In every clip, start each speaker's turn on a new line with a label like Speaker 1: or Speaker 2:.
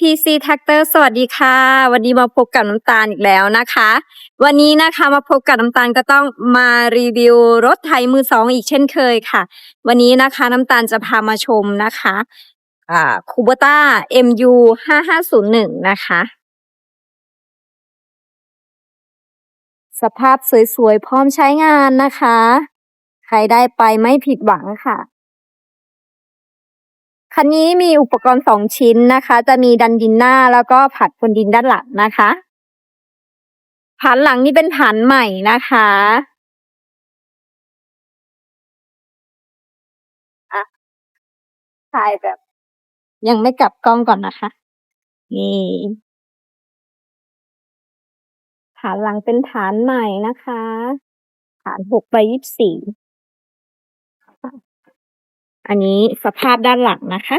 Speaker 1: PC Tractor สวัสดีค่ะ วันนี้มาพบกับน้ำตาลอีกแล้วนะคะ วันนี้นะคะมาพบกับน้ำตาลก็ต้องมารีวิวรถไถมือสองอีกเช่นเคยค่ะ วันนี้นะคะน้ำตาลจะพามาชมนะคะอ่าคูโบต้า MU 5501นะคะ สภาพสวยๆ พร้อมใช้งานนะคะ ใครได้ไปไม่ผิดหวังค่ะ คันนี้มีอุปกรณ์สองชิ้นนะคะ จะมีดันดินหน้าแล้วก็ผัดพนดินด้านหลังนะคะผันหลังนี่เป็นผันใหม่นะคะอะถ่ายแบบ ยังไม่กลับกล้องก่อนนะคะ นี่ฐานหลังเป็นฐานใหม่นะคะ ฐานหกใบยี่สิบสี่ อันนี้สภาพด้านหลังนะคะ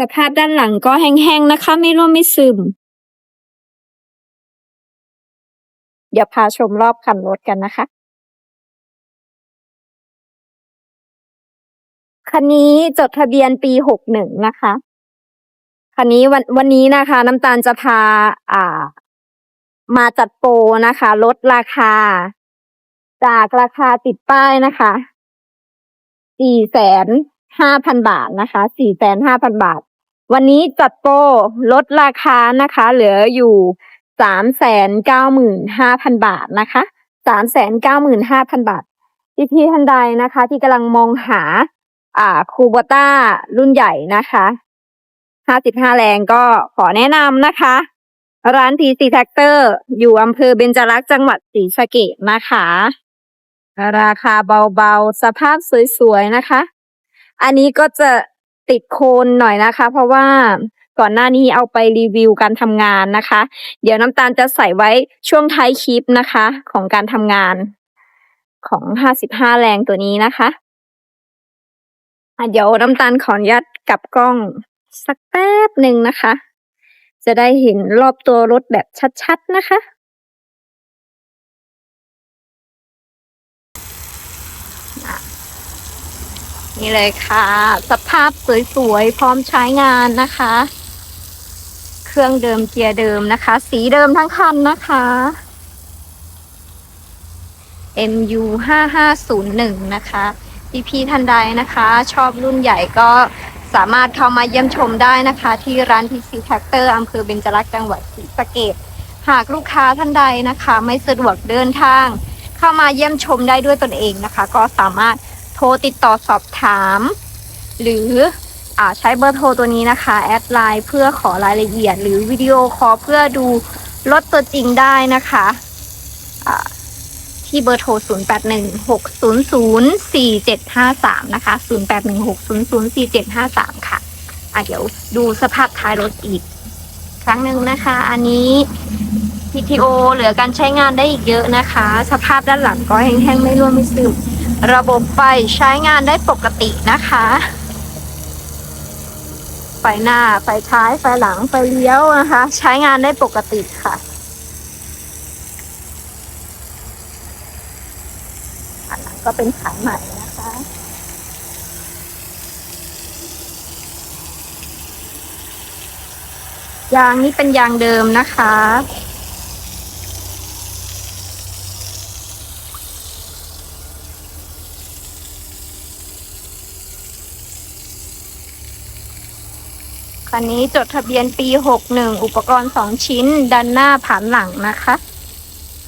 Speaker 1: สภาพด้านหลังก็แห้งๆนะคะ ไม่ร่วมไม่ซึม เดี๋ยวพาชมรอบคันรถกันนะคะ คันนี้จดทะเบียนปีหกหนึ่งนะคะ คันนี้วันวันนี้นะคะ น้ำตาลจะพาอ่า มาจัดโปรนะคะ ลดราคา จากราคาติดป้ายนะคะสี่แสนห้าพันบาทนะคะสี่แสนห้าพันบาท วันนี้จัดโปรลดราคานะคะ เหลืออยู่สามแสนเก้าหมื่นห้าพันบาทนะคะสามแสนเก้าหมื่นห้าพันบาทที่ที่ท่านใดนะคะ ที่กำลังมองหา อ่าคูบต้ารุ่นใหญ่นะคะห้าสิบห้าแรงก็ขอแนะนำนะคะ ร้านทีซีแท็กเตอร์อยู่อำเภอเบญจรักษ์จังหวัดศรีสะเกษนะคะ ราคาเบาๆ สภาพสวยๆนะคะ อันนี้ก็จะติดโคนหน่อยนะคะ เพราะว่าก่อนหน้านี้เอาไปรีวิวการทำงานนะคะ เดี๋ยวน้ำตาลจะใส่ไว้ช่วงท้ายคลิปนะคะ ของการทำงานของห้าสิบห้าแรงตัวนี้นะคะอะเดี๋ยวน้ำตาลขออนุญาตกลับกล้องสักแป๊บหนึ่งนะคะ จะได้เห็นรอบตัวรถแบบชัดๆนะคะ นี่เลยค่ะ สภาพสวยๆ พร้อมใช้งานนะคะ เครื่องเดิมเกียร์เดิมนะคะ สีเดิมทั้งคันนะคะ MU 5501นะคะพี่พี่ๆท่านใดนะคะ ชอบรุ่นใหญ่ก็สามารถเข้ามาเยี่ยมชมได้นะคะ ที่ร้าน PC Tractor อำเภอเบญจรักษ์จังหวัดศรีสะเกษหากลูกค้าท่านใดนะคะ ไม่สะดวกเดินทาง เข้ามาเยี่ยมชมได้ด้วยตนเองนะคะ ก็สามารถ ทรติดต่อสอบถาม หรืออใช้เบอร์โทรตัวนี้นะคะ แอดไลน์เพื่อขอรายละเอียด หรือวิดีโอคอลเพื่อดูรถตัวจริงได้นะคะอ่าที่เบอร์โทร 0816004753 นะคะ 0816004753 ค่ะ อะ เดี๋ยวดูสภาพท้ายรถอีก ครั้งหนึ่งนะคะ อันนี้ PTO เหลือการใช้งานได้อีกเยอะนะคะ สภาพด้านหลังก็แห้งๆ ไม่ร่วมไม่ซึม ระบบไฟใช้งานได้ปกตินะคะ ไฟหน้า ไฟท้าย ไฟหลัง ไฟเลี้ยวนะคะ ใช้งานได้ปกติค่ะ อันนั้นก็เป็นขายใหม่นะคะยางนี่เป็นยางเดิมนะคะ คันนี้จดทะเบียนปี 61 อุปกรณ์ 2 ชิ้น ดันหน้าผ่านหลังนะคะ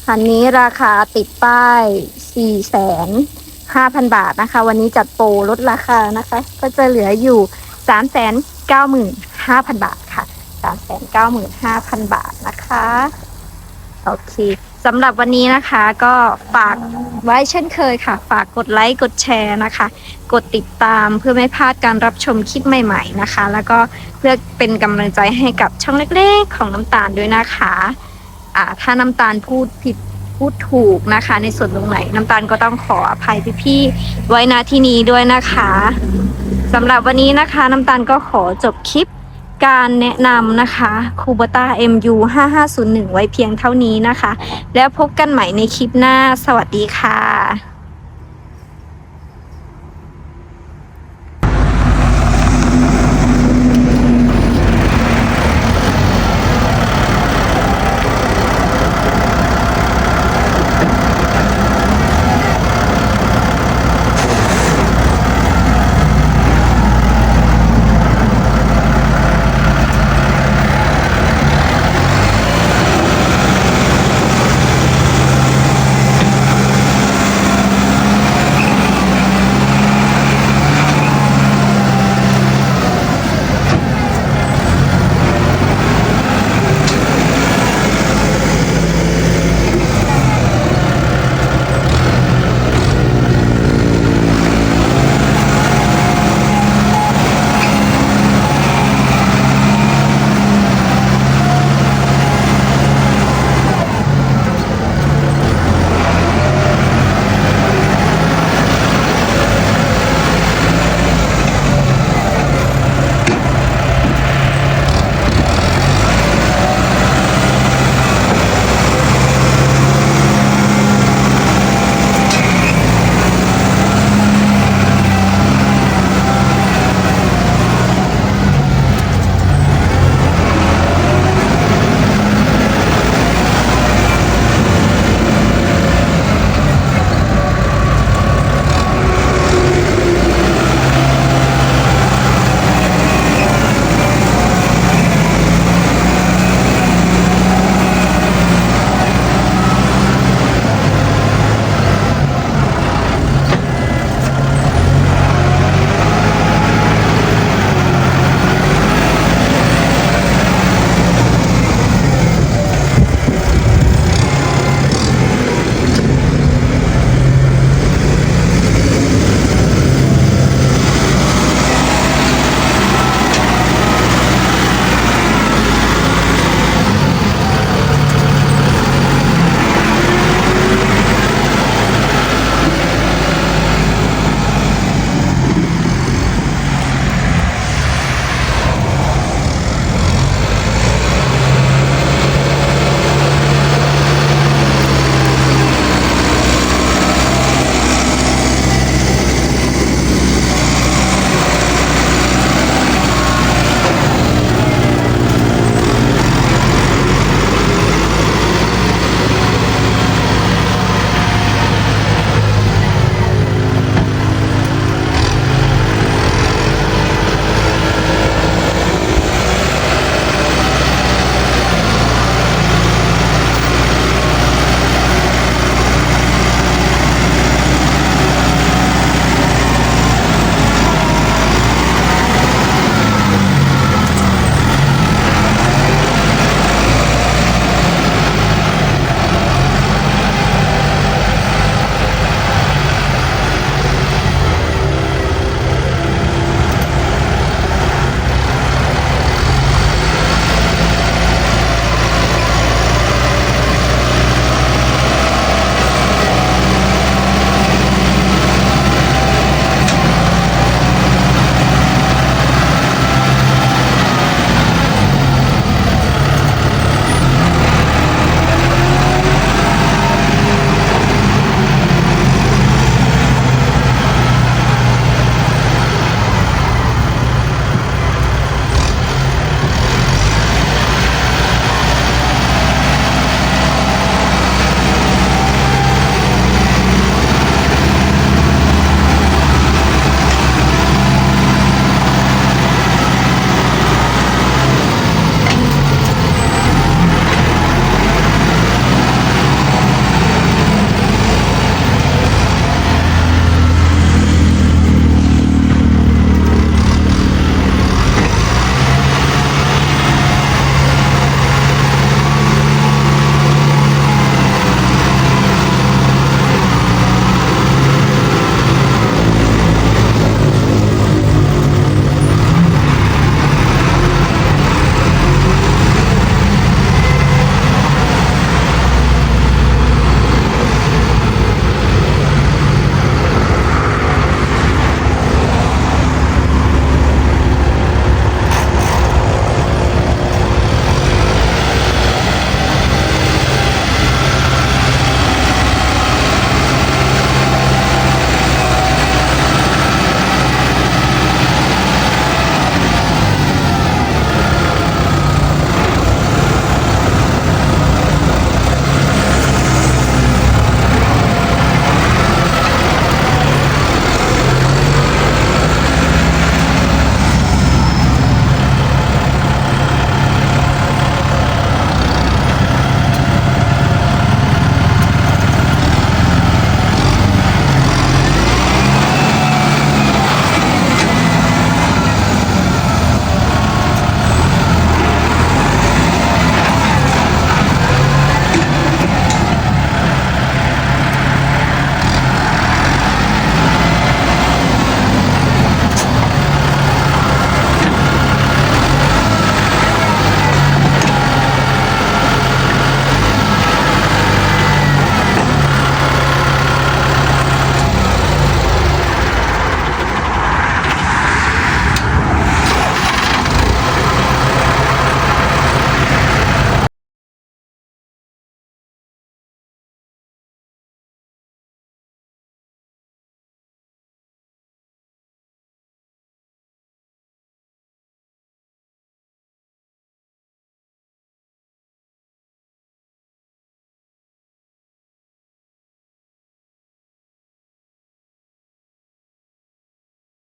Speaker 1: คันนี้ราคาติดป้าย4แสน5,000 บาทนะคะ วันนี้จัดโปรลดราคานะคะ ก็จะเหลืออยู่ 3 9 5 0 0 0 บาทค่ะ 3 9 5 0 0 0 บาทนะคะ โอเค สำหรับวันนี้นะคะก็ฝากไว้เช่นเคยค่ะ ฝากกดไลค์กดแชร์นะคะ กดติดตามเพื่อไม่พลาดการรับชมคลิปใหม่ๆนะคะ แล้วก็เพื่อเป็นกำลังใจให้กับช่องเล็กๆ ของน้ำตาลด้วยนะคะอ่าถ้าน้ำตาลพูดผิดพูดถูกนะคะ ในส่วนตรงไหนน้ำตาลก็ต้องขออภัยพี่ๆไว้ณที่นี้ด้วยนะคะสำหรับวันนี้นะคะน้ำตาลก็ขอจบคลิป การแนะนำนะคะคูบต้า MU 5501 ไว้เพียงเท่านี้นะคะ แล้วพบกันใหม่ในคลิปหน้า สวัสดีค่ะ